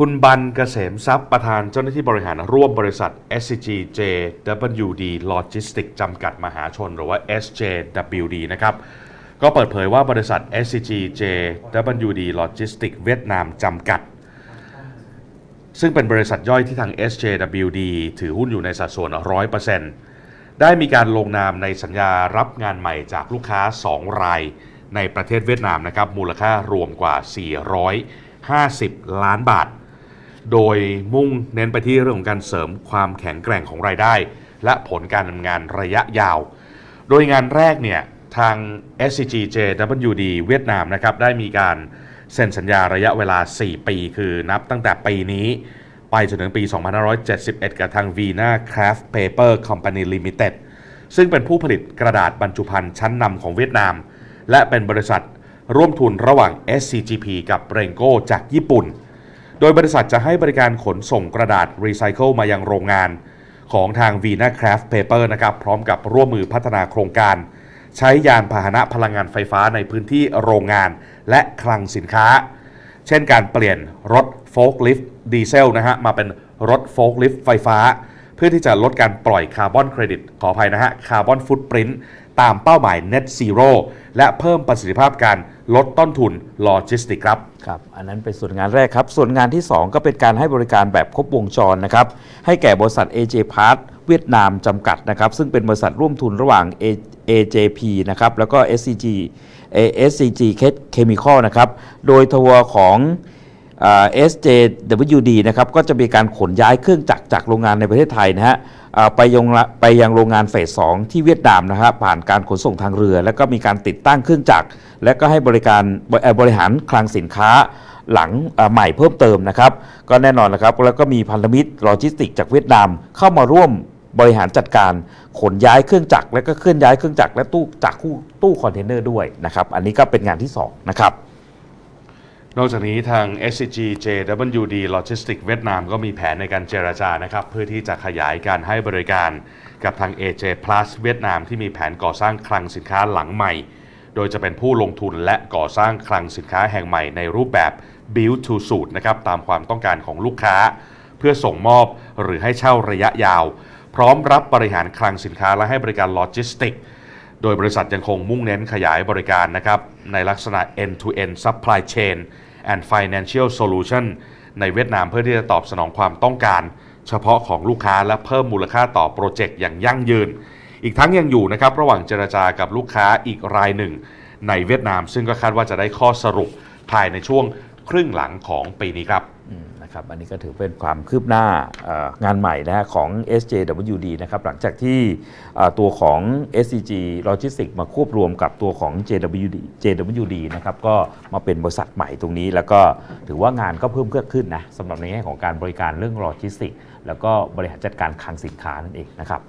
คุณบันเกษมทรัพย์ประธานเจ้าหน้าที่บริหารร่วมบริษัท SCG JWD Logistics จำกัดมหาชน หรือว่า SJWD นะครับ ก็เปิดเผยว่าบริษัท SCG JWD Logistics เวียดนามจำกัด ซึ่งเป็นบริษัทย่อยที่ทาง SJWD ถือหุ้นอยู่ในสัดส่วน 100%ได้มีการลงนามในสัญญารับงานใหม่จากลูกค้า 2 รายในประเทศเวียดนามนะครับมูลค่ารวมกว่า450 ล้านบาท โดยมุ่งเน้นไปที่เรื่องของการเสริมความแข็งแกร่งของรายได้ และผลการดำเนินงานระยะยาว โดยงานแรกเนี่ยทาง SCG JWD เวียดนามนะครับได้มีการเซ็นสัญญาระยะเวลา 4 ปี คือนับตั้งแต่ปีนี้ ไปจนถึงปี 2571 กับทาง Vina Craft Paper Company Limited ซึ่งเป็นผู้ผลิตกระดาษบรรจุภัณฑ์ชั้นนำของเวียดนาม และเป็นบริษัทร่วมทุนระหว่าง SCGP กับ r e n g o จากญี่ปุ่น โดยบริษัทจะให้บริการขนส่งกระดาษรีไซเคิลมายังโรงงานของทาง Vina Craft Paper นะครับ พร้อมกับร่วมมือพัฒนาโครงการ ใช้ยานพาหนะพลังงานไฟฟ้าในพื้นที่โรงงานและคลังสินค้า เช่นการเปลี่ยนรถโฟล์คลิฟต์ดีเซลนะฮะ มาเป็นรถโฟล์คลิฟต์ไฟฟ้า เพื่อที่จะลดการปล่อยคาร์บอนเครดิตขออภัยนะฮะคาร์บอนฟุตปรินต์ ตามเป้าหมาย Net Zero และเพิ่มประสิทธิภาพการลดต้นทุนโลจิสติกครับ ครับ อันนั้นเป็นส่วนงานแรกครับ ส่วนงานที่ 2 ก็เป็นการให้บริการแบบครบวงจรนะครับ ให้แก่บริษัท AJ Part เวียดนามจำกัดนะครับ ซึ่งเป็นบริษัทร่วมทุนระหว่าง AJP นะครับ แล้วก็ SCG SCG Chemical นะครับ โดยทัวร์ของอ่า SJWD นะครับ ก็จะมีการขนย้ายเครื่องจักร จากโรงงานในประเทศไทยนะฮะไปยังไปยังโรงงานเฟส2ที่เวียดนามนะครับผ่านการขนส่งทางเรือ แล้วก็มีการติดตั้งเครื่องจักร และก็ให้บริการบบริหารคลังสินค้าหลังใหม่เพิ่มเติมนะครับ ก็แน่นอนนะครับแล้วก็มีพันธมิตรโลจิสติกจากเวียดนาม เข้ามาร่วมบริหารจัดการขนย้ายเครื่องจักรและก็เคลื่อนย้ายเครื่องจักรและตู้จากตู้คอนเทนเนอร์ด้วยนะครับ อันนี้ก็เป็นงานที่สองนะครับ นอกจากนี้ทาง SCG JWD Logistics เวียดนามก็มีแผนในการเจรจานะครับ เพื่อที่จะขยายการให้บริการกับทาง AJ Plus เวียดนามที่มีแผนก่อสร้างคลังสินค้าหลังใหม่ โดยจะเป็นผู้ลงทุนและก่อสร้างคลังสินค้าแห่งใหม่ในรูปแบบ Build to Suit นะครับตามความต้องการของลูกค้า เพื่อส่งมอบหรือให้เช่าระยะยาว พร้อมรับบริหารคลังสินค้าและให้บริการโลจิสติกโดยบริษัทยังคงมุ่งเน้นขยายบริการนะครับในลักษณะ end-to-end supply chain and financial solution ในเวียดนามเพื่อที่จะตอบสนองความต้องการ เฉพาะของลูกค้าและเพิ่มมูลค่าต่อโปรเจกต์อย่างยั่งยืน อีกทั้งยังอยู่นะครับระหว่างเจรจากับลูกค้าอีกรายหนึ่ง ในเวียดนาม ซึ่งก็คาดว่าจะได้ข้อสรุปภายในช่วงครึ่งหลังของปีนี้ครับ นะครับอันนี้ก็ถือเป็นความคืบหน้างานใหม่นะฮะของ SJWD นะครับหลังจากที่ตัวของ SCG Logistics มาควบรวมกับตัวของ JWD JWD นะครับก็มาเป็นบริษัทใหม่ตรงนี้ แล้วก็ถือว่างานก็เพิ่มขึ้นนะสำหรับในแง่ของการบริการเรื่องโลจิสติก แล้วก็บริหารจัดการคลังสินค้านั่นเองนะครับ